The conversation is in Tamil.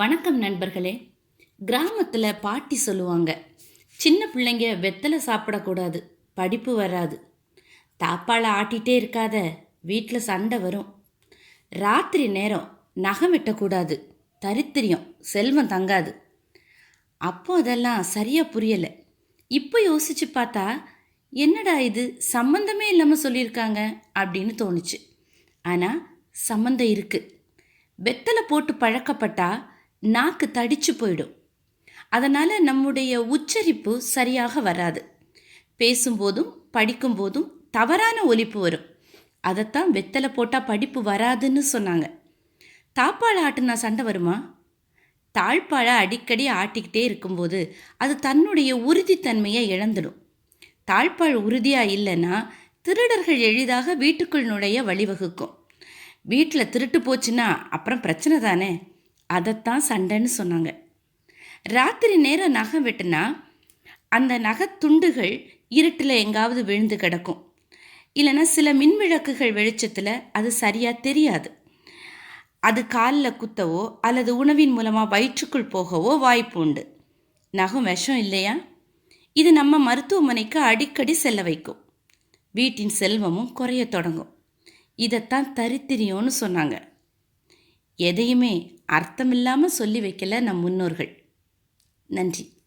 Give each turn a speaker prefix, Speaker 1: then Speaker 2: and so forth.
Speaker 1: வணக்கம் நண்பர்களே. கிராமத்தில் பாட்டி சொல்லுவாங்க சின்ன பிள்ளைங்க வெத்தலை சாப்பிடக்கூடாது படிப்பு வராது. தாப்பால் ஆட்டிகிட்டே இருக்காத வீட்டில் சண்டை வரும். ராத்திரி நேரம் நகம் வெட்டக்கூடாது தரித்திரியம் செல்வம் தங்காது. அப்போ அதெல்லாம் சரியாக புரியலை. இப்போ யோசிச்சு பார்த்தா என்னடா இது சம்மந்தமே இல்லாமல் சொல்லியிருக்காங்க அப்படின்னு தோணுச்சு. ஆனால் சம்மந்தம் இருக்குது வெத்தலை போட்டு பழக்கப்பட்டால் நாக்கு தடிச்சு போயிடும். அதனால் நம்முடைய உச்சரிப்பு சரியாக வராது. பேசும்போதும் படிக்கும்போதும் தவறான ஒலிப்பு வரும். அதைத்தான் வெத்தலை போட்டால் படிப்பு வராதுன்னு சொன்னாங்க. தாப்பாழ ஆட்டுனா சண்டை வருமா? தாழ்ப்பாழை அடிக்கடி ஆட்டிக்கிட்டே இருக்கும்போது அது தன்னுடைய உறுதித்தன்மையை இழந்துடும். தாழ்ப்பாழ் உறுதியாக இல்லைன்னா திருடர்கள் எளிதாக வீட்டுக்குள் நுழைய வழிவகுக்கும். வீட்டில் திருட்டு போச்சுன்னா அப்புறம் பிரச்சனை தானே? அதைத்தான் சண்டைன்னு சொன்னாங்க. ராத்திரி நேரம் நகை வெட்டினா அந்த நகை துண்டுகள் இருட்டில் எங்காவது விழுந்து கிடக்கும். இல்லைன்னா சில மின்விளக்குகள் வெளிச்சத்தில் அது சரியாக தெரியாது. அது காலில் குத்தவோ அல்லது உணவின் மூலமாக வயிற்றுக்குள் போகவோ வாய்ப்பு உண்டு. நகம் விஷம் இல்லையா? இது நம்ம மருத்துவமனைக்கு அடிக்கடி செல்ல வைக்கும். வீட்டின் செல்வமும் குறைய தொடங்கும். இதைத்தான் தரித்திரியோன்னு சொன்னாங்க. எதையுமே அர்த்தமில்லாமல் சொல்லி வைக்கல நம் முன்னோர்கள். நன்றி.